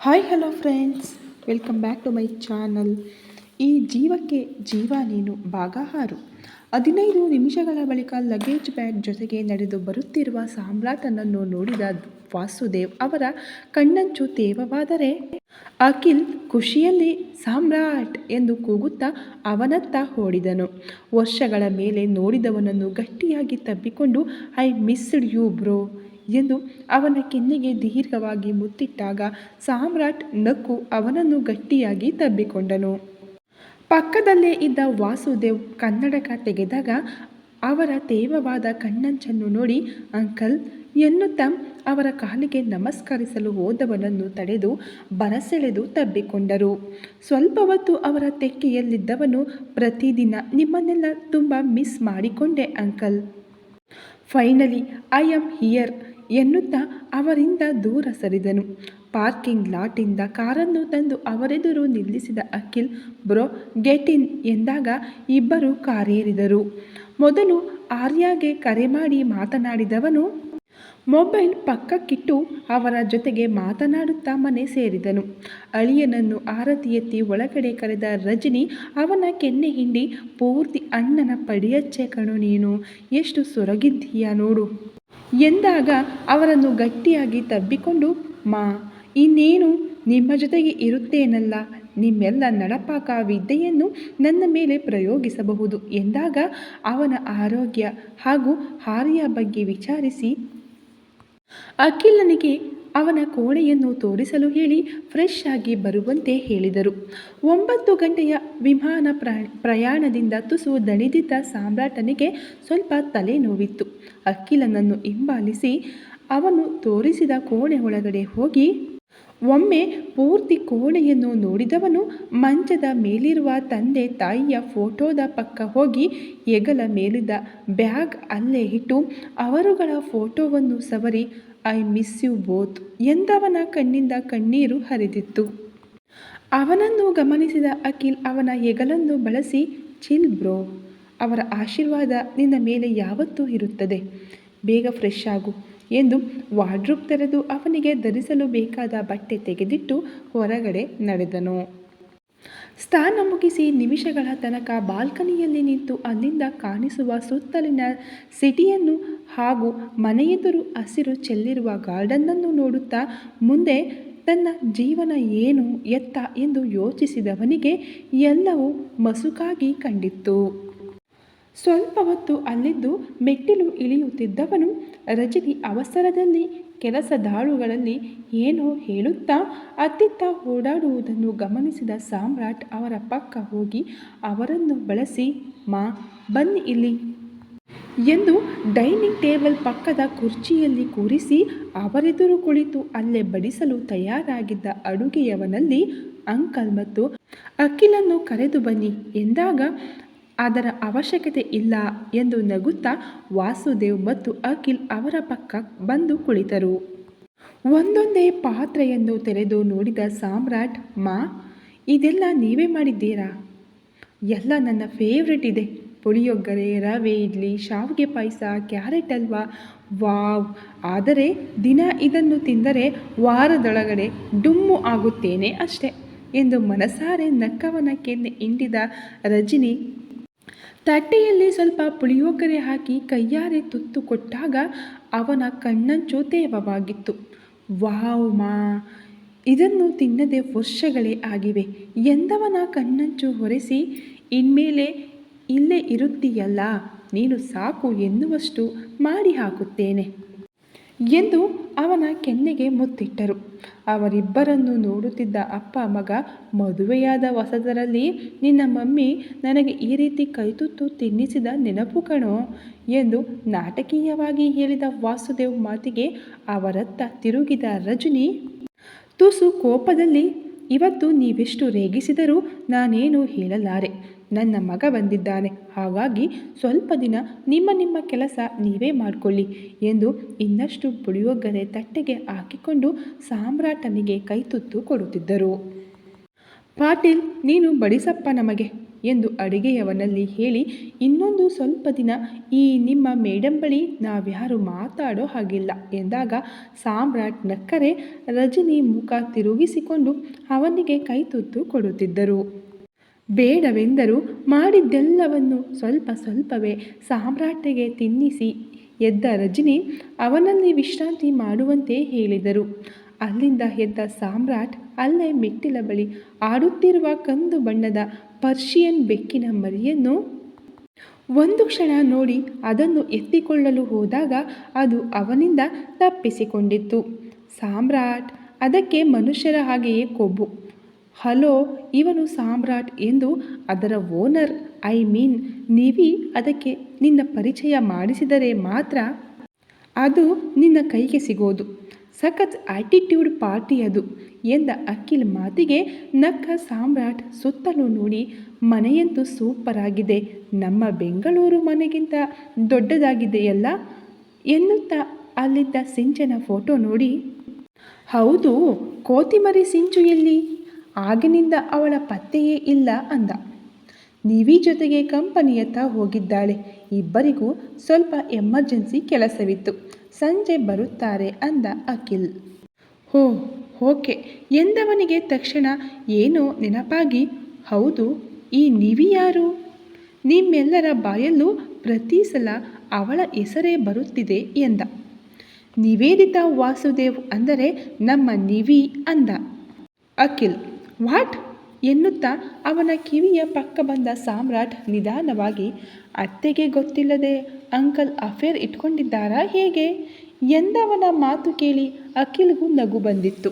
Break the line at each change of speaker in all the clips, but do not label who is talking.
Hi hello friends welcome back to my channel ಈ ಜೀವಕ್ಕೆ ಜೀವ ನೀನು ಭಾಗ ಹದಿನೈದು ನಿಮಿಷಗಳ ಬಳಿಕ ಲಗೇಜ್ ಬ್ಯಾಗ್ ಜೊತೆಗೆ ನಡೆದು ಬರುತ್ತಿರುವ ಸಾಮ್ರಾಟನನ್ನು ನೋಡಿದ ವಾಸುದೇವ್ ಅವರ ಕಣ್ಣಂಚು ತೇವವಾದರೆ, ಅಖಿಲ್ ಖುಷಿಯಲ್ಲಿ ಸಾಮ್ರಾಟ್ ಎಂದು ಕೂಗುತ್ತಾ ಅವನತ್ತ ಓಡಿದನು. ವರ್ಷಗಳ ಮೇಲೆ ನೋಡಿದವನನ್ನು ಗಟ್ಟಿಯಾಗಿ ತಬ್ಬಿಕೊಂಡು ಐ ಮಿಸ್ಡ್ ಯು ಬ್ರೋ ಎಂದು ಅವನ ಕೆನ್ನೆಗೆ ದೀರ್ಘವಾಗಿ ಮುತ್ತಿಟ್ಟಾಗ ಸಾಮ್ರಾಟ್ ನಕ್ಕು ಅವನನ್ನು ಗಟ್ಟಿಯಾಗಿ ತಬ್ಬಿಕೊಂಡನು. ಪಕ್ಕದಲ್ಲೇ ಇದ್ದ ವಾಸುದೇವ್ ಕನ್ನಡಕ ತೆಗೆದಾಗ ಅವರ ತೇವವಾದ ಕಣ್ಣಂಚನ್ನು ನೋಡಿ, ಅಂಕಲ್, ಎನ್ನುತ್ತಾ? ಅವರ ಕಾಲಿಗೆ ನಮಸ್ಕರಿಸಲು ಹೋದವನನ್ನು ತಡೆದು ಬರಸೆಳೆದು ತಬ್ಬಿಕೊಂಡರು. ಸ್ವಲ್ಪ ಹೊತ್ತು ಅವರ ತೆಕ್ಕೆಯಲ್ಲಿದ್ದವನು ಪ್ರತಿದಿನ ನಿಮ್ಮನ್ನೆಲ್ಲ ತುಂಬ ಮಿಸ್ ಮಾಡಿಕೊಂಡೆ, uncle. Finally, I am here. ಎನ್ನುತ್ತಾ ಅವರಿಂದ ದೂರ ಸರಿದನು. ಪಾರ್ಕಿಂಗ್ ಲಾಟಿಂದ ಕಾರನ್ನು ತಂದು ಅವರೆದುರು ನಿಲ್ಲಿಸಿದ ಅಖಿಲ್, ಬ್ರೋ, ಗೆಟ್ ಇನ್ ಎಂದಾಗ ಇಬ್ಬರು ಕಾರೇರಿದರು. ಮೊದಲು ಆರ್ಯಾಗೆ ಕರೆ ಮಾಡಿ ಮಾತನಾಡಿದವನು, ಮೊಬೈಲ್ ಪಕ್ಕಕ್ಕಿಟ್ಟು ಅವರ ಜೊತೆಗೆ ಮಾತನಾಡುತ್ತಾ ಮನೆ ಸೇರಿದನು. ಅಳಿಯನನ್ನು ಆರತಿ ಎತ್ತಿ ಒಳಗಡೆ ಕರೆದ ರಜನಿ, ಅವನ ಕೆನ್ನೆ ಹಿಂಡಿ ಪೂರ್ತಿ ಅಣ್ಣನ ಪಡಿಯಚ್ಚೆ ಕಣು ನೀನು. ಎಷ್ಟು ಸೊರಗಿದ್ದೀಯಾ ನೋಡು. ಎಂದಾಗ ಅವರನ್ನು ಗಟ್ಟಿಯಾಗಿ ತಬ್ಬಿಕೊಂಡು, ಮಾ, ಇನ್ನೇನು ನಿಮ್ಮ ಜೊತೆಗೆ ಇರುತ್ತೇನಲ್ಲ? ನಿಮ್ಮೆಲ್ಲ ನಡಪಾಕ ವಿದ್ಯೆಯನ್ನು ನನ್ನ ಮೇಲೆ ಪ್ರಯೋಗಿಸಬಹುದು ಎಂದಾಗ ಅವನ ಆರೋಗ್ಯ ಹಾಗೂ ಹಾರಿಯ ಬಗ್ಗೆ ವಿಚಾರಿಸಿ, ಅಖಿಲನಿಗೆ ಅವನ ಕೋಣೆಯನ್ನು ತೋರಿಸಲು ಹೇಳಿ ಫ್ರೆಶ್ ಆಗಿ ಬರುವಂತೆ ಹೇಳಿದರು. ಒಂಬತ್ತು ಗಂಟೆಯ ವಿಮಾನ ಪ್ರಯಾಣದಿಂದ ತುಸು ದಣಿದಿದ್ದ ಸಾಮ್ರಾಟನಿಗೆ ಸ್ವಲ್ಪ ತಲೆನೋವಿತ್ತು. ಅಕ್ಕಿಲನನ್ನು ಹಿಂಬಾಲಿಸಿ ಅವನು ತೋರಿಸಿದ ಕೋಣೆ ಒಳಗಡೆ ಹೋಗಿ, ಒಮ್ಮೆ ಪೂರ್ತಿ ಕೋಣೆಯನ್ನು ನೋಡಿದವನು ಮಂಚದ ಮೇಲಿರುವ ತಂದೆ ತಾಯಿಯ ಫೋಟೋದ ಪಕ್ಕ ಹೋಗಿ ಹೆಗಲ ಮೇಲಿದ್ದ ಬ್ಯಾಗ್ ಅಲ್ಲೇ ಇಟ್ಟು, ಅವರುಗಳ ಫೋಟೋವನ್ನು ಸವರಿ ಐ ಮಿಸ್ ಯು ಬೋತ್ ಎಂದವನ ಕಣ್ಣಿಂದ ಕಣ್ಣೀರು ಹರಿದಿತ್ತು. ಅವನನ್ನು ಗಮನಿಸಿದ ಅಖಿಲ್ ಅವನ ಹೆಗಲನ್ನು ಬಳಸಿ, ಚಿಲ್ ಬ್ರೋ, ಅವರ ಆಶೀರ್ವಾದ ನಿನ್ನ ಮೇಲೆ ಯಾವತ್ತೂ ಇರುತ್ತದೆ. ಬೇಗ ಫ್ರೆಶ್ ಆಗು ಎಂದು ವಾರ್ಡ್ರೂಪ್ ತೆರೆದು ಅವನಿಗೆ ಧರಿಸಲು ಬೇಕಾದ ಬಟ್ಟೆ ತೆಗೆದಿಟ್ಟು ಹೊರಗಡೆ ನಡೆದನು. ಸ್ನಾನ ಮುಗಿಸಿ ನಿಮಿಷಗಳ ತನಕ ಬಾಲ್ಕನಿಯಲ್ಲಿ ನಿಂತು ಅಲ್ಲಿಂದ ಕಾಣಿಸುವ ಸುತ್ತಲಿನ ಸಿಟಿಯನ್ನು ಹಾಗೂ ಮನೆಯೆದುರು ಹಸಿರು ಚೆಲ್ಲಿರುವ ಗಾರ್ಡನ್ನನ್ನು ನೋಡುತ್ತಾ ಮುಂದೆ ತನ್ನ ಜೀವನ ಏನು ಎತ್ತ ಎಂದು ಯೋಚಿಸಿದವನಿಗೆ ಎಲ್ಲವೂ ಮಸುಕಾಗಿ ಕಂಡಿತ್ತು. ಸ್ವಲ್ಪ ಹೊತ್ತು ಅಲ್ಲಿದ್ದು ಮೆಟ್ಟಿಲು ಇಳಿಯುತ್ತಿದ್ದವನು ರಜನಿ ಅವಸರದಲ್ಲಿ ಕೆಲಸದಾಳುಗಳಲ್ಲಿ ಏನೋ ಹೇಳುತ್ತಾ ಅತ್ತಿತ್ತ ಓಡಾಡುವುದನ್ನು ಗಮನಿಸಿದ ಸಾಮ್ರಾಟ್ ಅವರ ಪಕ್ಕ ಹೋಗಿ ಅವರನ್ನು ಬಳಸಿ, ಮಾ, ಬನ್ನಿ ಇಲ್ಲಿ ಎಂದು ಡೈನಿಂಗ್ ಟೇಬಲ್ ಪಕ್ಕದ ಕುರ್ಚಿಯಲ್ಲಿ ಕೂರಿಸಿ ಅವರೆದುರು ಕುಳಿತು ಅಲ್ಲೇ ಬಡಿಸಲು ತಯಾರಾಗಿದ್ದ ಅಡುಗೆಯವನಲ್ಲಿ, ಅಂಕಲ್ ಮತ್ತು ಅಖಿಲನ್ನು ಕರೆದು ಬನ್ನಿ ಎಂದಾಗ ಅದರ ಅವಶ್ಯಕತೆ ಇಲ್ಲ ಎಂದು ನಗುತ್ತಾ ವಾಸುದೇವ್ ಮತ್ತು ಅಖಿಲ್ ಅವರ ಪಕ್ಕ ಬಂದು ಕುಳಿತರು. ಒಂದೊಂದೇ ಪಾತ್ರೆಯನ್ನು ತೆರೆದು ನೋಡಿದ ಸಾಮ್ರಾಟ್, ಮಾ, ಇದೆಲ್ಲ ನೀವೇ ಮಾಡಿದ್ದೀರಾ? ಎಲ್ಲ ನನ್ನ ಫೇವ್ರೆಟ್ ಇದೆ. ಪುಳಿಯೊಗ್ಗರೆ, ರವೆ, ಇಡ್ಲಿ, ಶಾವಿಗೆ ಪಾಯಸ, ಕ್ಯಾರೆಟ್ ಅಲ್ವಾ? ವಾವ್! ಆದರೆ ದಿನ ಇದನ್ನು ತಿಂದರೆ ವಾರದೊಳಗಡೆ ಡುಮ್ಮು ಆಗುತ್ತೇನೆ ಅಷ್ಟೆ ಎಂದು ಮನಸಾರೆ ನಕ್ಕವನ ಕೆನ್ನೆ ಇಂಡಿದ ರಜಿನಿ ತಟ್ಟೆಯಲ್ಲಿ ಸ್ವಲ್ಪ ಪುಳಿಯೋಗರೆ ಹಾಕಿ ಕೈಯಾರೆ ತುತ್ತು ಕೊಟ್ಟಾಗ ಅವನ ಕಣ್ಣಂಚು ತೇವವಾಗಿತ್ತು. ವಾವ್ ಮಾ, ಇದನ್ನು ತಿನ್ನದೆ ವರ್ಷಗಳೇ ಆಗಿವೆ. ಎಂದವನ ಕಣ್ಣಂಚು ಹೊರೆಸಿ, ಇನ್ಮೇಲೆ ಇಲ್ಲೇ ಇರುತ್ತೀಯಲ್ಲ, ನೀನು ಸಾಕು ಎನ್ನುವಷ್ಟು ಮಾಡಿ ಹಾಕುತ್ತೇನೆ ಎಂದು ಅವನ ಕೆನ್ನೆಗೆ ಮುತ್ತಿಟ್ಟರು. ಅವರಿಬ್ಬರನ್ನು ನೋಡುತ್ತಿದ್ದ ಅಪ್ಪ ಮಗ, ಮದುವೆಯಾದ ಹೊಸದರಲ್ಲಿ ನಿನ್ನ ಮಮ್ಮಿ ನನಗೆ ಈ ರೀತಿ ಕೈತುತ್ತು ತಿನ್ನಿಸಿದ ನೆನಪು ಕಣೋ ಎಂದು ನಾಟಕೀಯವಾಗಿ ಹೇಳಿದ ವಾಸುದೇವ್ ಮಾತಿಗೆ ಅವರತ್ತ ತಿರುಗಿದ ರಜನಿ, ತುಸು ಕೋಪದಲ್ಲಿ ಇವತ್ತು ನೀವೆಷ್ಟು ರೇಗಿಸಿದರೂ ನಾನೇನು ಹೇಳಲಾರೆ. ನನ್ನ ಮಗ ಬಂದಿದ್ದಾನೆ. ಹಾಗಾಗಿ ಸ್ವಲ್ಪ ದಿನ ನಿಮ್ಮ ನಿಮ್ಮ ಕೆಲಸ ನೀವೇ ಮಾಡಿಕೊಳ್ಳಿ ಎಂದು ಇನ್ನಷ್ಟು ಪುಳಿಯೋಗರೆ ತಟ್ಟೆಗೆ ಹಾಕಿಕೊಂಡು ಸಾಮ್ರಾಟನಿಗೆ ಕೈತುತ್ತು ಕೊಡುತ್ತಿದ್ದರು. ಪಾಟೀಲ್, ನೀನು ಬಡಿಸಪ್ಪ ನಮಗೆ ಎಂದು ಅಡುಗೆಯವನಲ್ಲಿ ಹೇಳಿ ಇನ್ನೊಂದು ಸ್ವಲ್ಪ ದಿನ ಈ ನಿಮ್ಮ ಮೇಡಮ್ ಬಳಿ ನಾವ್ಯಾರು ಮಾತಾಡೋ ಹಾಗಿಲ್ಲ ಎಂದಾಗ ಸಾಮ್ರಾಟ್ ನಕ್ಕರೆ ರಜನಿ ಮುಖ ತಿರುಗಿಸಿಕೊಂಡು ಅವನಿಗೆ ಕೈತುತ್ತು ಕೊಡುತ್ತಿದ್ದರು. ಬೇಡವೆಂದರೂ ಮಾಡಿದ್ದೆಲ್ಲವನ್ನು ಸ್ವಲ್ಪ ಸ್ವಲ್ಪವೇ ಸಾಮ್ರಾಟಗೆ ತಿನ್ನಿಸಿ ಎದ್ದ ರಜನಿ ಅವನಲ್ಲಿ ವಿಶ್ರಾಂತಿ ಮಾಡುವಂತೆ ಹೇಳಿದರು. ಅಲ್ಲಿಂದ ಎದ್ದ ಸಾಮ್ರಾಟ್ ಅಲ್ಲೇ ಮೆಟ್ಟಿಲ ಬಳಿ ಆಡುತ್ತಿರುವ ಕಂದು ಬಣ್ಣದ ಪರ್ಷಿಯನ್ ಬೆಕ್ಕಿನ ಮರಿಯನ್ನು ಒಂದು ಕ್ಷಣ ನೋಡಿ ಅದನ್ನು ಎತ್ತಿಕೊಳ್ಳಲು ಹೋದಾಗ ಅದು ಅವನಿಂದ ತಪ್ಪಿಸಿಕೊಂಡಿತ್ತು. ಸಾಮ್ರಾಟ್ ಅದಕ್ಕೆ ಮನುಷ್ಯರ ಹಾಗೆಯೇ ಕೊಬ್ಬು. ಹಲೋ, ಇವನು ಸಾಮ್ರಾಟ್ ಎಂದು ಅದರ ಓನರ್, ಐ ಮೀನ್, ನೀವಿ ಅದಕ್ಕೆ ನಿನ್ನ ಪರಿಚಯ ಮಾಡಿಸಿದರೆ ಮಾತ್ರ ಅದು ನಿನ್ನ ಕೈಗೆ ಸಿಗೋದು. ಸಖತ್ ಆಟಿಟ್ಯೂಡ್ ಪಾರ್ಟಿ ಅದು ಎಂದ ಅಖಿಲ್ ಮಾತಿಗೆ ನಕ್ಕ ಸಾಮ್ರಾಟ್ ಸುತ್ತಲೂ ನೋಡಿ, ಮನೆಯಂತೂ ಸೂಪರ್ ಆಗಿದೆ, ನಮ್ಮ ಬೆಂಗಳೂರು ಮನೆಗಿಂತ ದೊಡ್ಡದಾಗಿದೆಯಲ್ಲ? ಎನ್ನುತ್ತಾ ಅಲ್ಲಿದ್ದ ಸಿಂಚನ ಫೋಟೋ ನೋಡಿ. ಹೌದು, ಕೋತಿಮರಿ ಸಿಂಚು ಎಲ್ಲಿ? ಆಗಿನಿಂದ ಅವಳ ಪತ್ತೆಯೇ ಇಲ್ಲ ಅಂದ. ನಿವಿ ಜೊತೆಗೆ ಕಂಪನಿಯತ್ತ ಹೋಗಿದ್ದಾಳೆ. ಇಬ್ಬರಿಗೂ ಸ್ವಲ್ಪ ಎಮರ್ಜೆನ್ಸಿ ಕೆಲಸವಿತ್ತು. ಸಂಜೆ ಬರುತ್ತಾರೆ ಅಂದ ಅಖಿಲ್. ಹೋ, ಓಕೆ. ಎಂದವನಿಗೆ ತಕ್ಷಣ ಏನೋ ನೆನಪಾಗಿ, ಹೌದು, ಈ ನಿವಿ ಯಾರು? ನಿಮ್ಮೆಲ್ಲರ ಬಾಯಲ್ಲೂ ಪ್ರತಿ ಸಲ ಅವಳ ಹೆಸರೇ ಬರುತ್ತಿದೆ ಎಂದ. ನಿವೇದಿತ ವಾಸುದೇವ್ ಅಂದರೆ ನಮ್ಮ ನಿವಿ ಅಂದ. ಅಖಿಲ್ ವಾಟ್? ಎನ್ನುತ್ತಾ ಅವನ ಕಿವಿಯ ಪಕ್ಕ ಬಂದ ಸಾಮ್ರಾಟ್ ನಿಧಾನವಾಗಿ, ಅತ್ತೆಗೆ ಗೊತ್ತಿಲ್ಲದೆ ಅಂಕಲ್ ಅಫೇರ್ ಇಟ್ಕೊಂಡಿದ್ದಾರಾ ಹೇಗೆ? ಎಂದವನ ಮಾತು ಕೇಳಿ ಅಖಿಲ್ಗೂ ನಗು ಬಂದಿತ್ತು.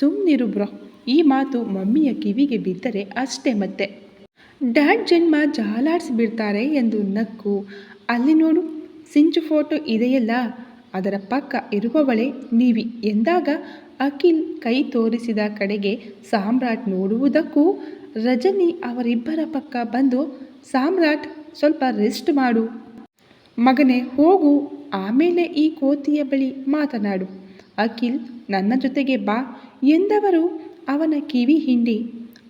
ಸುಮ್ಮನಿರು ಬ್ರೋ, ಈ ಮಾತು ಮಮ್ಮಿಯ ಕಿವಿಗೆ ಬಿದ್ದರೆ ಅಷ್ಟೇ ಮತ್ತೆ. ಡ್ಯಾಡ್ ಜನ್ಮ ಜಾಲಾಡಿಸಿಬಿಡ್ತಾರೆ ಎಂದು ನಕ್ಕು. ಅಲ್ಲಿ ನೋಡು, ಸಿಂಚು ಫೋಟೋ ಇದೆಯಲ್ಲ, ಅದರ ಪಕ್ಕ ಇರುವವಳೆ ನೀವಿ. ಎಂದಾಗ ಅಖಿಲ್ ಕೈ ತೋರಿಸಿದ ಕಡೆಗೆ ಸಾಮ್ರಾಟ್ ನೋಡುವುದಕ್ಕೂ ರಜನಿ ಅವರಿಬ್ಬರ ಪಕ್ಕ ಬಂದು, ಸಾಮ್ರಾಟ್, ಸ್ವಲ್ಪ ರೆಸ್ಟ್ ಮಾಡು. ಮಗನೇ, ಹೋಗು. ಆಮೇಲೆ ಈ ಕೋತಿಯ ಬಳಿ ಮಾತನಾಡು. ಅಖಿಲ್, ನನ್ನ ಜೊತೆಗೆ ಬಾ ಎಂದವರು, ಅವನ ಕಿವಿ ಹಿಂಡಿ.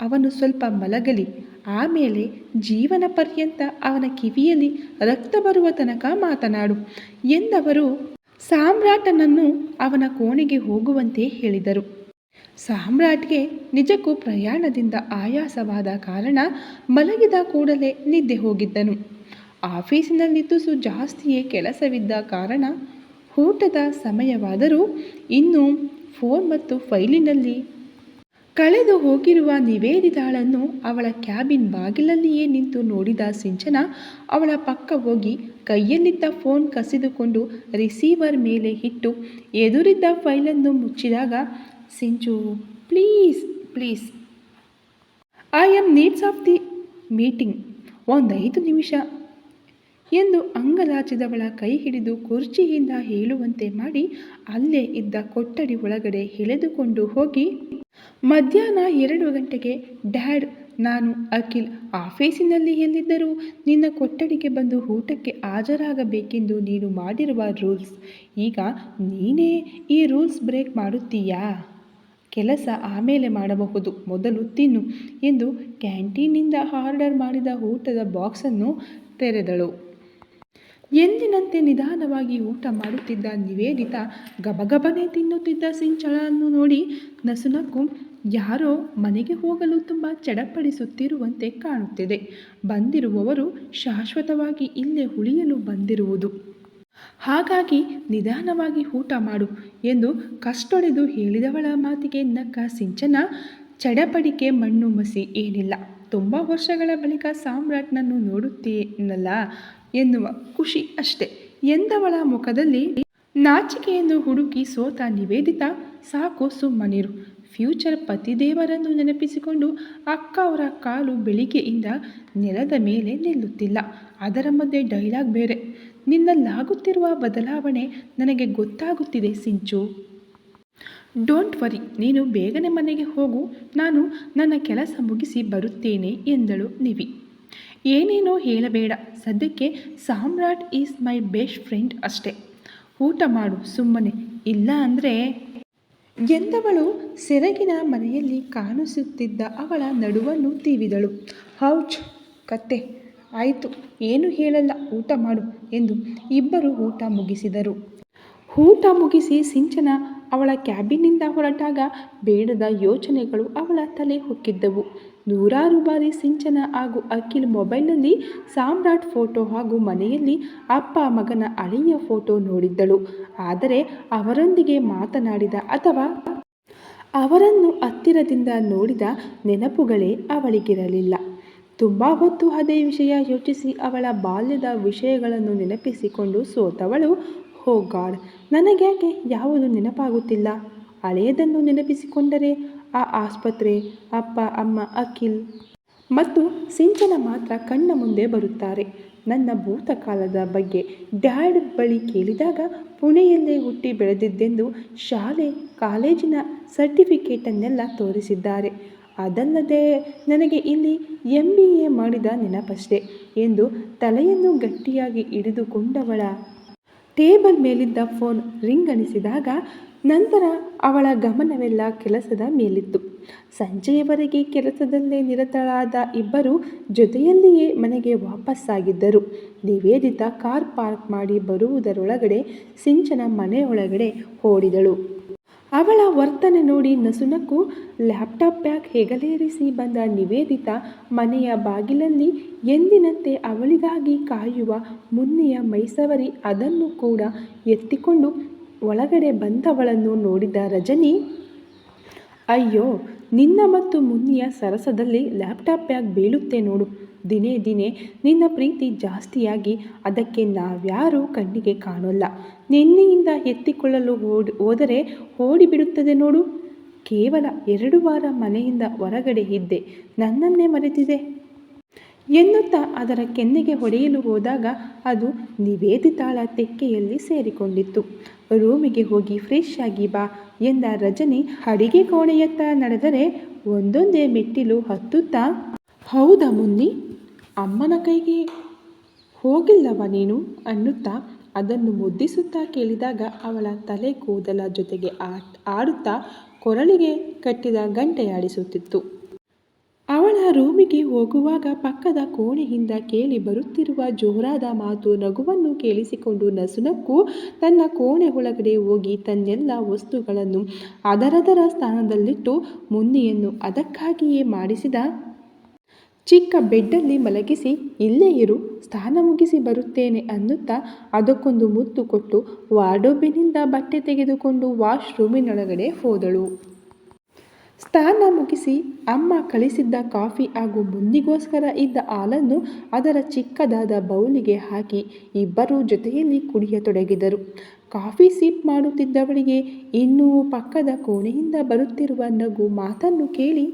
ಅವನು ಸ್ವಲ್ಪ ಮಲಗಲಿ. ಆಮೇಲೆ ಜೀವನ ಪರ್ಯಂತ ಅವನ ಕಿವಿಯಲ್ಲಿ ರಕ್ತ ಬರುವ ತನಕ ಮಾತನಾಡು ಎಂದವರು ಸಾಮ್ರಾಟನನ್ನು ಅವನ ಕೋಣೆಗೆ ಹೋಗುವಂತೆ ಹೇಳಿದರು. ಸಾಮ್ರಾಟ್ಗೆ ನಿಜಕ್ಕೂ ಪ್ರಯಾಣದಿಂದ ಆಯಾಸವಾದ ಕಾರಣ ಮಲಗಿದ ಕೂಡಲೇ ನಿದ್ದೆ ಹೋಗಿದ್ದನು. ಆಫೀಸಿನಲ್ಲಿ ತುಸು ಜಾಸ್ತಿಯೇ ಕೆಲಸವಿದ್ದ ಕಾರಣ ಊಟದ ಸಮಯವಾದರೂ ಇನ್ನೂ ಫೋನ್ ಮತ್ತು ಫೈಲಿನಲ್ಲಿ ಕಳೆದು ಹೋಗಿರುವ ನಿವೇದಿತಾಳನ್ನು ಅವಳ ಕ್ಯಾಬಿನ್ ಬಾಗಿಲಲ್ಲಿಯೇ ನಿಂತು ನೋಡಿದ ಸಿಂಚನ ಅವಳ ಪಕ್ಕ ಹೋಗಿ ಕೈಯಲ್ಲಿದ್ದ ಫೋನ್ ಕಸಿದುಕೊಂಡು ರಿಸೀವರ್ ಮೇಲೆ ಇಟ್ಟು ಎದುರಿದ್ದ ಫೈಲನ್ನು ಮುಚ್ಚಿದಾಗ, Sinchu, please please. I am needs of the meeting. ಒಂದೈದು ನಿಮಿಷ ಎಂದು ಅಂಗಲಾಚಿದವಳ ಕೈ ಹಿಡಿದು ಕುರ್ಚಿಯಿಂದ ಹೇಳುವಂತೆ ಮಾಡಿ ಅಲ್ಲೇ ಇದ್ದ ಕೊಠಡಿ ಒಳಗಡೆ ಎಳೆದುಕೊಂಡು ಹೋಗಿ, ಮಧ್ಯಾಹ್ನ ಎರಡು ಗಂಟೆಗೆ ಡ್ಯಾಡ್ ನಾನು ಅಖಿಲ್ ಆಫೀಸಿನಲ್ಲಿ ಎಲ್ಲಿದ್ದರೂ ನಿನ್ನ ಕೊಠಡಿಗೆ ಬಂದು ಊಟಕ್ಕೆ ಹಾಜರಾಗಬೇಕೆಂದು ನೀನು ಮಾಡಿರುವ ರೂಲ್ಸ್. ಈಗ ನೀನೇ ಈ ರೂಲ್ಸ್ ಬ್ರೇಕ್ ಮಾಡುತ್ತೀಯಾ? ಕೆಲಸ ಆಮೇಲೆ ಮಾಡಬಹುದು. ಮೊದಲು ತಿನ್ನು ಎಂದು ಕ್ಯಾಂಟೀನಿಂದ ಆರ್ಡರ್ ಮಾಡಿದ ಊಟದ ಬಾಕ್ಸನ್ನು ತೆರೆದಳು. ಎಂದಿನಂತೆ ನಿಧಾನವಾಗಿ ಊಟ ಮಾಡುತ್ತಿದ್ದ ನಿವೇದಿತಾ ಗಬಗಬನೆ ತಿನ್ನುತ್ತಿದ್ದ ಸಿಂಚಳನ್ನು ನೋಡಿ ನಸುನಕ್ಕು ಯಾರೋ ಮನೆಗೆ ಹೋಗಲು ತುಂಬ ಚಡಪಡಿಸುತ್ತಿರುವಂತೆ ಕಾಣುತ್ತಿದೆ. ಬಂದಿರುವವರು ಶಾಶ್ವತವಾಗಿ ಇಲ್ಲೇ ಉಳಿಯಲು ಬಂದಿರುವುದು. ಹಾಗಾಗಿ ನಿಧಾನವಾಗಿ ಊಟ ಮಾಡು ಎಂದು ಕಷ್ಟೊಡೆದು ಹೇಳಿದವಳ ಮಾತಿಗೆ ನಕ್ಕ ಸಿಂಚನ ಚಡಪಡಿಕೆ ಮಣ್ಣು ಮಸಿ ಏನಿಲ್ಲ. ತುಂಬ ವರ್ಷಗಳ ಬಳಿಕ ಸಾಮ್ರಾಟ್ನನ್ನು ನೋಡುತ್ತೇನಲ್ಲ ಎನ್ನುವ ಖುಷಿ ಅಷ್ಟೆ ಎಂದವಳ ಮುಖದಲ್ಲಿ ನಾಚಿಕೆಯನ್ನು ಹುಡುಕಿ ಸೋತ ನಿವೇದಿತ ಸಾಕು ಸುಮ್ಮನಿರು. ಫ್ಯೂಚರ್ ಪತಿದೇವರನ್ನು ನೆನಪಿಸಿಕೊಂಡು ಅಕ್ಕ ಅವರ ಕಾಲು ಬೆಳಿಗ್ಗೆಯಿಂದ ನೆಲದ ಮೇಲೆ ನಿಲ್ಲುತ್ತಿಲ್ಲ. ಅದರ ಮಧ್ಯೆ ಡೈಲಾಗ್ ಬೇರೆ. ನಿನ್ನಲ್ಲಾಗುತ್ತಿರುವ ಬದಲಾವಣೆ ನನಗೆ ಗೊತ್ತಾಗುತ್ತಿದೆ ಸಿಂಚು. ಡೋಂಟ್ ವರಿ, ನೀನು ಬೇಗನೆ ಮನೆಗೆ ಹೋಗು. ನಾನು ನನ್ನ ಕೆಲಸ ಮುಗಿಸಿ ಬರುತ್ತೇನೆ ಎಂದಳು ನಿವಿ. ಏನೇನೋ ಹೇಳಬೇಡ. ಸದ್ಯಕ್ಕೆ Samrat is my best friend ಅಷ್ಟೇ. ಊಟ ಮಾಡು ಸುಮ್ಮನೆ. ಇಲ್ಲ ಅಂದರೆ ಎಂದವಳು ಸೆರಗಿನ ಮನೆಯಲ್ಲಿ ಕಾಣಿಸುತ್ತಿದ್ದ ಅವಳ ನಡುವನ್ನು ತೀವಿದಳು. ಹೌಚ್ ಕತ್ತೆ, ಆಯಿತು, ಏನು ಹೇಳಲ್ಲ, ಊಟ ಮಾಡು ಎಂದು ಇಬ್ಬರು ಊಟ ಮುಗಿಸಿದರು. ಊಟ ಮುಗಿಸಿ ಸಿಂಚನ ಅವಳ ಕ್ಯಾಬಿನ್ನಿಂದ ಹೊರಟಾಗ ಬೇಡದ ಯೋಚನೆಗಳು ಅವಳ ತಲೆ ಹೊಕ್ಕಿದ್ದವು. ನೂರಾರು ಬಾರಿ ಸಿಂಚನ ಹಾಗೂ ಅಖಿಲ್ ಮೊಬೈಲ್ನಲ್ಲಿ ಸಾಮ್ರಾಟ್ ಫೋಟೋ ಹಾಗೂ ಮನೆಯಲ್ಲಿ ಅಪ್ಪ ಮಗನ ಅಳಿಯ ಫೋಟೋ ನೋಡಿದ್ದಳು. ಆದರೆ ಅವರೊಂದಿಗೆ ಮಾತನಾಡಿದ ಅಥವಾ ಅವರನ್ನು ಹತ್ತಿರದಿಂದ ನೋಡಿದ ನೆನಪುಗಳೇ ಅವಳಿಗಿರಲಿಲ್ಲ. ತುಂಬ ಹೊತ್ತು ಅದೇ ವಿಷಯ ಯೋಚಿಸಿ ಅವಳ ಬಾಲ್ಯದ ವಿಷಯಗಳನ್ನು ನೆನಪಿಸಿಕೊಂಡು ಸೋತವಳು. ಹೋ ಗಾಡ್, ನನಗ್ಯಾಕೆ ಯಾವುದು ನೆನಪಾಗುತ್ತಿಲ್ಲ? ಹಳೆಯದನ್ನು ನೆನಪಿಸಿಕೊಂಡರೆ ಆ ಆಸ್ಪತ್ರೆ, ಅಪ್ಪ, ಅಮ್ಮ, ಅಖಿಲ್. ಮತ್ತು ಸಿಂಚನ ಮಾತ್ರ ಕಣ್ಣ ಮುಂದೆ ಬರುತ್ತಾರೆ. ನನ್ನ ಭೂತಕಾಲದ ಬಗ್ಗೆ ಡ್ಯಾಡ್ ಬಳಿ ಕೇಳಿದಾಗ ಪುಣೆಯಲ್ಲೇ ಹುಟ್ಟಿ ಬೆಳೆದಿದ್ದೆಂದು ಶಾಲೆ, ಕಾಲೇಜಿನ ಸರ್ಟಿಫಿಕೇಟನ್ನೆಲ್ಲ ತೋರಿಸಿದ್ದಾರೆ. ಅದಲ್ಲದೆ ನನಗೆ ಇಲ್ಲಿ ಎಂ ಬಿ ಎ ಮಾಡಿದ ನೆನಪಷ್ಟೆ ಎಂದು ತಲೆಯನ್ನು ಗಟ್ಟಿಯಾಗಿ ಹಿಡಿದುಕೊಂಡವಳ ಟೇಬಲ್ ಮೇಲಿದ್ದ ಫೋನ್ ರಿಂಗ್ ಅನಿಸಿದಾಗ ನಂತರ ಅವಳ ಗಮನವೆಲ್ಲ ಕೆಲಸದ ಮೇಲಿತ್ತು. ಸಂಜೆಯವರೆಗೆ ಕೆಲಸದಲ್ಲೇ ನಿರತಳಾದ ಇಬ್ಬರು ಜೊತೆಯಲ್ಲಿಯೇ ಮನೆಗೆ ವಾಪಸ್ಸಾಗಿದ್ದರು. ನಿವೇದಿತ ಕಾರ್ ಪಾರ್ಕ್ ಮಾಡಿ ಬರುವುದರೊಳಗಡೆ ಸಿಂಚನ ಮನೆಯೊಳಗಡೆ ಓಡಿದಳು. ಅವಳ ವರ್ತನೆ ನೋಡಿ ನಸುನಕ್ಕು ಲ್ಯಾಪ್ಟಾಪ್ ಬ್ಯಾಗ್ ಹೆಗಲೇರಿಸಿ ಬಂದ ನಿವೇದಿತ ಮನೆಯ ಬಾಗಿಲಲ್ಲಿ ಎಂದಿನಂತೆ ಅವಳಿಗಾಗಿ ಕಾಯುವ ಮುನ್ನಿಯ ಮೈಸವರಿ ಅದನ್ನು ಕೂಡ ಎತ್ತಿಕೊಂಡು ಒಳಗಡೆ ಬಂದವಳನ್ನು ನೋಡಿದ ರಜನಿ, ಅಯ್ಯೋ, ನಿನ್ನ ಮತ್ತು ಮುನ್ನಿಯ ಸರಸದಲ್ಲಿ ಲ್ಯಾಪ್ಟಾಪ್ ಬ್ಯಾಗ್ ಬೀಳುತ್ತೆ ನೋಡು. ದಿನೇ ದಿನೇ ನಿನ್ನ ಪ್ರೀತಿ ಜಾಸ್ತಿಯಾಗಿ ಅದಕ್ಕೆ ನಾವ್ಯಾರೂ ಕಣ್ಣಿಗೆ ಕಾಣೋಲ್ಲ. ನಿನ್ನೆಯಿಂದ ಎತ್ತಿಕೊಳ್ಳಲು ಓಡಿ, ಹೋದರೆ ಓಡಿಬಿಡುತ್ತದೆ ನೋಡು. ಕೇವಲ ಎರಡು ವಾರ ಮನೆಯಿಂದ ಹೊರಗಡೆ ಇದ್ದೆ. ನನ್ನನ್ನೇ ಮರೆತಿದೆ. ಎನ್ನುತ್ತಾ ಅದರ ಕೆನ್ನೆಗೆ ಹೊಡೆಯಲು ಹೋದಾಗ ಅದು ನಿವೇದಿತಾಳ ತೆಕ್ಕೆಯಲ್ಲಿ ಸೇರಿಕೊಂಡಿತ್ತು. ರೂಮಿಗೆ ಹೋಗಿ ಫ್ರೆಶ್ ಆಗಿ ಬಾ ಎಂದ ರಜನಿ ಅಡಿಗೆ ಕೋಣೆಯತ್ತ ನಡೆದರೆ ಒಂದೊಂದೇ ಮೆಟ್ಟಿಲು ಹತ್ತುತ್ತಾ, ಹೌದಾ ಮುನ್ನಿ? ಅಮ್ಮನ ಕೈಗೆ ಹೋಗಿಲ್ಲವ ನೀನು ಅನ್ನುತ್ತಾ ಅದನ್ನು ಮುದ್ದಿಸುತ್ತಾ ಕೇಳಿದಾಗ ಅವಳ ತಲೆ ಕೂದಲ ಜೊತೆಗೆ ಆಡುತ್ತಾ ಕೊರಳಿಗೆ ಕಟ್ಟಿದ ಗಂಟೆಯಾಡಿಸುತ್ತಿತ್ತು ಅವಳ ರೂಮಿಗೆ ಹೋಗುವಾಗ ಪಕ್ಕದ ಕೋಣೆಯಿಂದ ಕೇಳಿ ಬರುತ್ತಿರುವ ಜೋರಾದ ಮಾತು ನಗುವನ್ನು ಕೇಳಿಸಿಕೊಂಡು ನಸುನಕ್ಕು ತನ್ನ ಕೋಣೆ ಒಳಗಡೆ ಹೋಗಿ ತನ್ನೆಲ್ಲ ವಸ್ತುಗಳನ್ನು ಅದರದರ ಸ್ಥಾನದಲ್ಲಿಟ್ಟು ಮುನ್ನಿಯನ್ನು ಅದಕ್ಕಾಗಿಯೇ ಮಾಡಿಸಿದ ಚಿಕ್ಕ ಬೆಡ್ಡಲ್ಲಿ ಮಲಗಿಸಿ, ಇಲ್ಲೇ ಇರು, ಸ್ನಾನ ಮುಗಿಸಿ ಬರುತ್ತೇನೆ ಅನ್ನುತ್ತಾ ಅದಕ್ಕೊಂದು ಮುತ್ತು ಕೊಟ್ಟು ವಾರ್ಡೋಬಿನಿಂದ ಬಟ್ಟೆ ತೆಗೆದುಕೊಂಡು ವಾಶ್ರೂಮಿನೊಳಗಡೆ ಹೋದಳು. ಸ್ನಾನ ಮುಗಿಸಿ ಅಮ್ಮ ಕಳಿಸಿದ್ದ ಕಾಫಿ ಹಾಗೂ ಮುಂದಿಗೋಸ್ಕರ ಇದ್ದ ಹಾಲನ್ನು ಅದರ ಚಿಕ್ಕದಾದ ಬೌಲಿಗೆ ಹಾಕಿ ಇಬ್ಬರೂ ಜೊತೆಯಲ್ಲಿ ಕುಡಿಯತೊಡಗಿದರು. ಕಾಫಿ ಸಿಪ್ ಮಾಡುತ್ತಿದ್ದವಳಿಗೆ ಇನ್ನೂ ಪಕ್ಕದ ಕೋಣೆಯಿಂದ ಬರುತ್ತಿರುವ ನಗು ಮಾತನ್ನು ಕೇಳಿ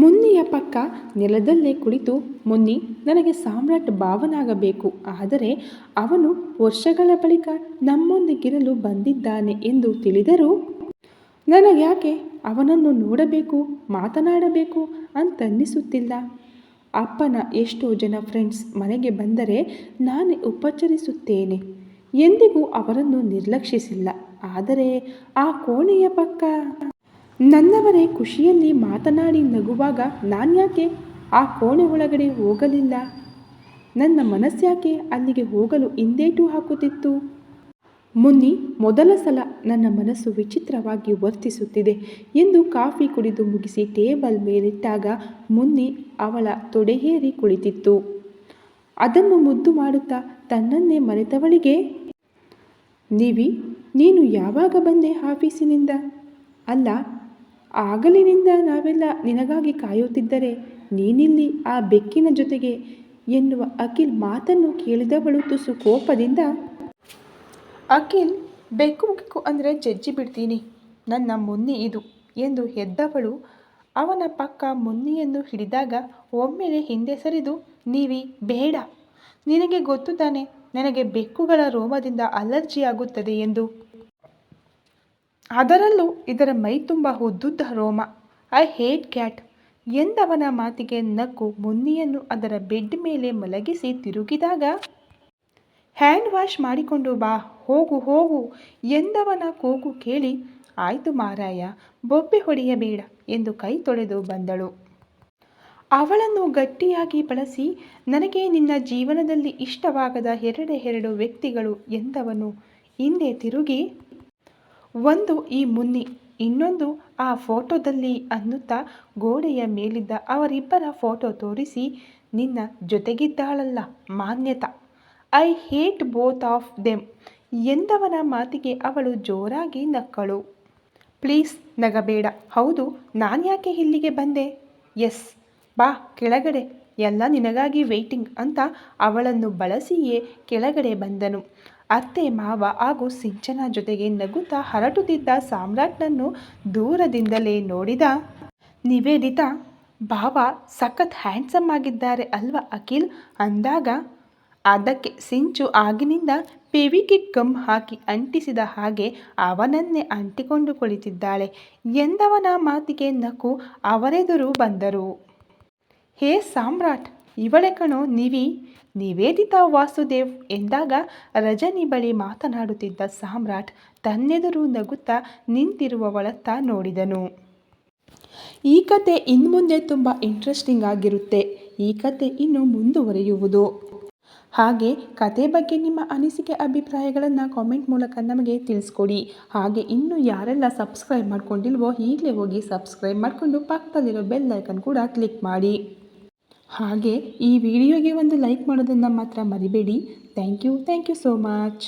ಮುನ್ನಿಯ ಪಕ್ಕ ನೆಲದಲ್ಲೇ ಕುಳಿತು ಮುನ್ನಿ, ನನಗೆ ಸಾಮ್ರಾಟ್ ಭಾವನಾಗಬೇಕು. ಆದರೆ ಅವನು ವರ್ಷಗಳ ಬಳಿಕ ನಮ್ಮೊಂದಿಗಿರಲು ಬಂದಿದ್ದಾನೆ ಎಂದು ತಿಳಿದರೂ ನನಗ್ಯಾಕೆ ಅವನನ್ನು ನೋಡಬೇಕು, ಮಾತನಾಡಬೇಕು ಅಂತನ್ನಿಸುತ್ತಿಲ್ಲ. ಅಪ್ಪನ ಎಷ್ಟೋ ಜನ ಫ್ರೆಂಡ್ಸ್ ಮನೆಗೆ ಬಂದರೆ ನಾನೇ ಉಪಚರಿಸುತ್ತೇನೆ. ಎಂದಿಗೂ ಅವರನ್ನು ನಿರ್ಲಕ್ಷಿಸಿಲ್ಲ. ಆದರೆ ಆ ಕೋಣೆಯ ಪಕ್ಕ ನನ್ನವರೇ ಖುಷಿಯಲ್ಲಿ ಮಾತನಾಡಿ ನಗುವಾಗ ನಾನ್ಯಾಕೆ ಆ ಕೋಣೆ ಒಳಗಡೆ ಹೋಗಲಿಲ್ಲ? ನನ್ನ ಮನಸ್ಸ್ಯಾಕೆ ಅಲ್ಲಿಗೆ ಹೋಗಲು ಹಿಂದೇಟು ಹಾಕುತ್ತಿತ್ತು? ಮುನ್ನಿ, ಮೊದಲ ಸಲ ನನ್ನ ಮನಸ್ಸು ವಿಚಿತ್ರವಾಗಿ ವರ್ತಿಸುತ್ತಿದೆ ಎಂದು ಕಾಫಿ ಕುಡಿದು ಮುಗಿಸಿ ಟೇಬಲ್ ಮೇಲಿಟ್ಟಾಗ ಮುನ್ನಿ ಅವಳ ತೊಡೆಯೇರಿ ಕುಳಿತಿತ್ತು. ಅದನ್ನು ಮುದ್ದು ಮಾಡುತ್ತಾ ತನ್ನನ್ನೇ ಮರೆತವಳಿಗೆ, ನೀವಿ, ನೀನು ಯಾವಾಗ ಬಂದೆ ಆಫೀಸಿನಿಂದ? ಅಲ್ಲ ಆಗಲಿನಿಂದ ನಾವೆಲ್ಲ ನಿನಗಾಗಿ ಕಾಯುತ್ತಿದ್ದರೆ ನೀನಿಲ್ಲಿ ಆ ಬೆಕ್ಕಿನ ಜೊತೆಗೆ ಎನ್ನುವ ಅಖಿಲ್ ಮಾತನ್ನು ಕೇಳಿದವಳು ತುಸು ಕೋಪದಿಂದ. ಅಖಿಲ್, ಬೆಕ್ಕು ಬೆಕ್ಕು ಅಂದರೆ ಜಜ್ಜಿ ಬಿಡ್ತೀನಿ. ನನ್ನ ಮುನ್ನಿ ಇದು ಎಂದು ಹೆದ್ದವಳು. ಅವನ ಪಕ್ಕ ಮುನ್ನಿಯನ್ನು ಹಿಡಿದಾಗ ಒಮ್ಮೆಲೆ ಹಿಂದೆ ಸರಿದು, ನೀವಿ, ಬೇಡ. ನಿನಗೆ ಗೊತ್ತು ತಾನೆ, ನನಗೆ ಬೆಕ್ಕುಗಳ ರೋಮದಿಂದ ಅಲರ್ಜಿ ಆಗುತ್ತದೆ ಎಂದು. ಅದರಲ್ಲೂ ಇದರ ಮೈ ತುಂಬ ಉದ್ದುದ್ದ ರೋಮ. ಐ ಹೇಟ್ ಕ್ಯಾಟ್ ಎಂದವನ ಮಾತಿಗೆ ನಕ್ಕು ಮುನ್ನಿಯನ್ನು ಅದರ ಬೆಡ್ ಮೇಲೆ ಮಲಗಿಸಿ ತಿರುಗಿದಾಗ, ಹ್ಯಾಂಡ್ ವಾಶ್ ಮಾಡಿಕೊಂಡು ಬಾ, ಹೋಗು ಹೋಗು ಎಂದವನ ಕೂಗು ಕೇಳಿ, ಆಯಿತು ಮಾರಾಯ, ಬೊಬ್ಬೆ ಹೊಡೆಯಬೇಡ ಎಂದು ಕೈ ತೊಳೆದು ಬಂದಳು. ಅವಳನ್ನು ಗಟ್ಟಿಯಾಗಿ ಬಳಸಿ, ನನಗೆ ನಿನ್ನ ಜೀವನದಲ್ಲಿ ಇಷ್ಟವಾಗದ ಎರಡೆ ಎರಡು ವ್ಯಕ್ತಿಗಳು ಎಂದವನು ಹಿಂದೆ ತಿರುಗಿ ಒಂದು ಈ ಮುನ್ನಿ ಇನ್ನೊಂದು ಆ ಫೋಟೋದಲ್ಲಿ ಅನ್ನುತ್ತಾ ಗೋಡೆಯ ಮೇಲಿದ್ದ ಅವರಿಬ್ಬರ ಫೋಟೋ ತೋರಿಸಿ, ನಿನ್ನ ಜೊತೆಗಿದ್ದಾಳಲ್ಲ Manyata. I hate both of them ಎಂದವನ ಮಾತಿಗೆ ಅವಳು ಜೋರಾಗಿ ನಕ್ಕಳು. ಪ್ಲೀಸ್ ನಗಬೇಡ. ಹೌದು ನಾನು ಯಾಕೆ ಇಲ್ಲಿಗೆ ಬಂದೆ? ಎಸ್, ಬಾ ಕೆಳಗಡೆ. ಎಲ್ಲ ನಿನಗಾಗಿ ವೇಟಿಂಗ್ ಅಂತ ಅವಳನ್ನು ಬಳಸಿಯೇ ಕೆಳಗಡೆ ಬಂದನು. ಅತ್ತೆ, ಮಾವ ಹಾಗೂ ಸಿಂಚನ ಜೊತೆಗೆ ನಗುತ್ತಾ ಹರಟುತ್ತಿದ್ದ ಸಾಮ್ರಾಟ್ನನ್ನು ದೂರದಿಂದಲೇ ನೋಡಿದ ನಿವೇದಿತ ಭಾವ ಸಖತ್ ಹ್ಯಾಂಡ್ಸಮ್ ಆಗಿದ್ದಾರೆ ಅಲ್ವಾ ಅಖಿಲ್? ಅಂದಾಗ, ಅದಕ್ಕೆ ಸಿಂಚು ಆಗಿನಿಂದ ಪೆವಿಗೆ ಗಮ್ ಹಾಕಿ ಅಂಟಿಸಿದ ಹಾಗೆ ಅವನನ್ನೇ ಅಂಟಿಕೊಂಡು ಕುಳಿತಿದ್ದಾಳೆ. ಎಂದವನ ಮಾತಿಗೆ ನಕ್ಕು ಅವರೆದುರು ಬಂದರು. ಹೇ ಸಾಮ್ರಾಟ್, ಇವಳೆ ಕಣೋ ನಿವಿ? ನಿವೇದಿತಾ ವಾಸುದೇವ್ ಎಂದಾಗ ರಜನಿ ಬಳಿ ಮಾತನಾಡುತ್ತಿದ್ದ ಸಾಮ್ರಾಟ್ ತನ್ನೆದುರು ನಗುತ್ತಾ ನಿಂತಿರುವವಳತ್ತ ನೋಡಿದನು. ಈ ಕತೆ ಇನ್ಮುಂದೆ ತುಂಬ ಇಂಟ್ರೆಸ್ಟಿಂಗ್ ಆಗಿರುತ್ತೆ. ಈ ಕತೆ ಇನ್ನು ಮುಂದುವರಿಯುವುದು. ಹಾಗೆ ಕತೆ ಬಗ್ಗೆ ನಿಮ್ಮ ಅನಿಸಿಕೆ, ಅಭಿಪ್ರಾಯಗಳನ್ನು ಕಾಮೆಂಟ್ ಮೂಲಕ ನಮಗೆ ತಿಳಿಸ್ಕೊಡಿ. ಹಾಗೆ ಇನ್ನೂ ಯಾರೆಲ್ಲ ಸಬ್ಸ್ಕ್ರೈಬ್ ಮಾಡ್ಕೊಂಡಿಲ್ವೋ, ಈಗಲೇ ಹೋಗಿ ಸಬ್ಸ್ಕ್ರೈಬ್ ಮಾಡಿಕೊಂಡು ಪಕ್ಕದಲ್ಲಿರೋ ಬೆಲ್ ಐಕನ್ ಕೂಡ ಕ್ಲಿಕ್ ಮಾಡಿ. ಹಾಗೆ ಈ ವಿಡಿಯೋಗೆ ಒಂದು ಲೈಕ್ ಮಾಡೋದನ್ನು ಮಾತ್ರ ಮರಿಬೇಡಿ. Thank you thank you so much